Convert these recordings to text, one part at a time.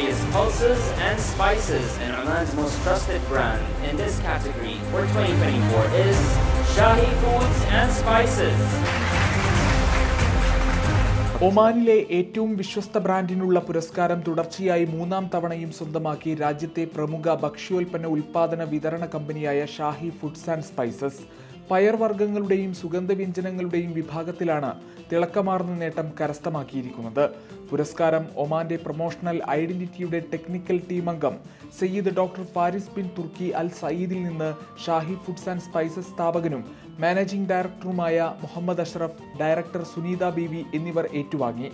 is pulses and spices, and Oman's most trusted brand in this category for 2024 is Shahi Foods and Spices. ഒമാനിലെ ഏറ്റവും വിശ്വസ്ത ബ്രാൻഡിനുള്ള പുരസ്കാരം തുടർച്ചയായി മൂന്നാം തവണയും സ്വന്തമാക്കി രാജ്യത്തെ പ്രമുഖ ഭക്ഷ്യോൽപ്പന്ന ഉൽപ്പാദന വിതരണ കമ്പനിയായ ഷാഹി ഫുഡ്സ് ആൻഡ് സ്പൈസസ് പയർവർഗങ്ങളുടെയും സുഗന്ധവ്യഞ്ജനങ്ങളുടെയും വിഭാഗത്തിലാണ് തിളക്കമാർന്ന നേട്ടം കരസ്ഥമാക്കിയിരിക്കുന്നത്. പുരസ്കാരം ഒമാന്റെ പ്രൊമോഷണൽ ഐഡന്റിറ്റിയുടെ ടെക്നിക്കൽ ടീം അംഗം Sayyid doctor Faris bin Turki al സയ്യിദിൽ നിന്ന് ഷാഹി ഫുഡ്സ് ആൻഡ് സ്പൈസസ് സ്ഥാപകനും മാനേജിംഗ് ഡയറക്ടറുമായ മുഹമ്മദ് അഷ്റഫ് ഡയറക്ടർ സുനീത ബീവി എന്നിവർ ഏറ്റുവാങ്ങി.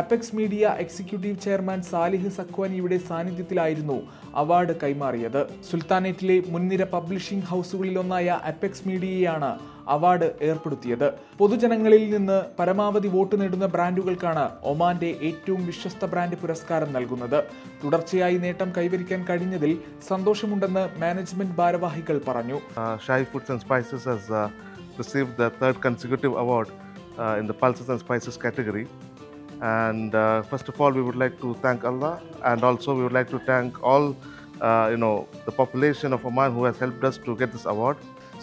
Apex media executive chairman Salih സഖ്വാനിയുടെ സാന്നിധ്യത്തിലായിരുന്നു അവാർഡ് കൈമാറിയത്. സുൽത്താനേറ്റിലെ മുൻനിര പബ്ലിഷിംഗ് ഹൗസുകളിലൊന്നായ അപെക്സ് മീഡിയയാണ് അവാർഡ് ഏർപ്പെടുത്തിയത്. പൊതുജനങ്ങളിൽ നിന്ന് പരമാവധി വോട്ട് നേടുന്ന ബ്രാൻഡുകൾക്കാണ് ഒമാന്റെ ഏറ്റവും വിശ്വസ്ത ബ്രാൻഡ് പുരസ്കാരം നൽകുന്നത്. തുടർച്ചയായി നേട്ടം കൈവരിക്കാൻ കഴിഞ്ഞതിൽ സന്തോഷമുണ്ടെന്ന് മാനേജ്മെന്റ് ഭാരവാഹികൾ പറഞ്ഞു. Uh, Shai Foods and Spices has the consecutive award uh, in the pulses and spices category. And uh, first of all, we would like to thank Allah, and also we would like to thank all, uh, you know, the population of Oman who has helped us to get this award.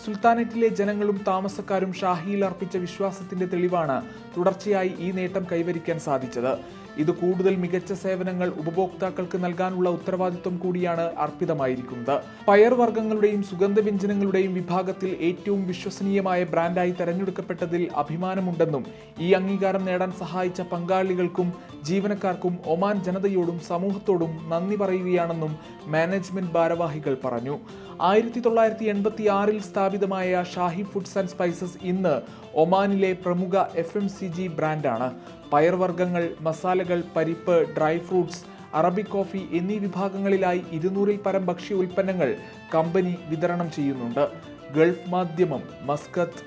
സുൽത്താനറ്റിലെ ജനങ്ങളും താമസക്കാരും ഷാഹിയിൽ അർപ്പിച്ച വിശ്വാസത്തിന്റെ തെളിവാണ് തുടർച്ചയായി ഈ നേട്ടം കൈവരിക്കാൻ സാധിച്ചത്. ഇത് കൂടുതൽ മികച്ച സേവനങ്ങൾ ഉപഭോക്താക്കൾക്ക് നൽകാനുള്ള ഉത്തരവാദിത്വം കൂടിയാണ് അർപ്പിതമായിരിക്കുന്നത്. പയർവർഗങ്ങളുടെയും സുഗന്ധവ്യഞ്ജനങ്ങളുടെയും വിഭാഗത്തിൽ ഏറ്റവും വിശ്വസനീയമായ ബ്രാൻഡായി തെരഞ്ഞെടുക്കപ്പെട്ടതിൽ അഭിമാനമുണ്ടെന്നും ഈ അംഗീകാരം നേടാൻ സഹായിച്ച പങ്കാളികൾക്കും ജീവനക്കാർക്കും ഒമാൻ ജനതയോടും സമൂഹത്തോടും നന്ദി പറയുകയാണെന്നും മാനേജ്മെന്റ് ഭാരവാഹികൾ പറഞ്ഞു. ആയിരത്തി തൊള്ളായിരത്തി എൺപത്തി ആറിൽ സ്ഥാപിതമായ ഷാഹി ഫുഡ്സ് ആൻഡ് സ്പൈസസ് ഇന്ന് ഒമാനിലെ പ്രമുഖ എഫ് എം സി ജി ബ്രാൻഡാണ്. പയർവർഗങ്ങൾ മസാലകൾ പരിപ്പ് ഡ്രൈ ഫ്രൂട്ട്സ് അറബിക് കോഫി എന്നീ വിഭാഗങ്ങളിലായി ഇരുന്നൂറിൽ പരം ഭക്ഷ്യ ഉൽപ്പന്നങ്ങൾ കമ്പനി വിതരണം ചെയ്യുന്നുണ്ട്. ഗൾഫ് മാധ്യമം മസ്കത്ത്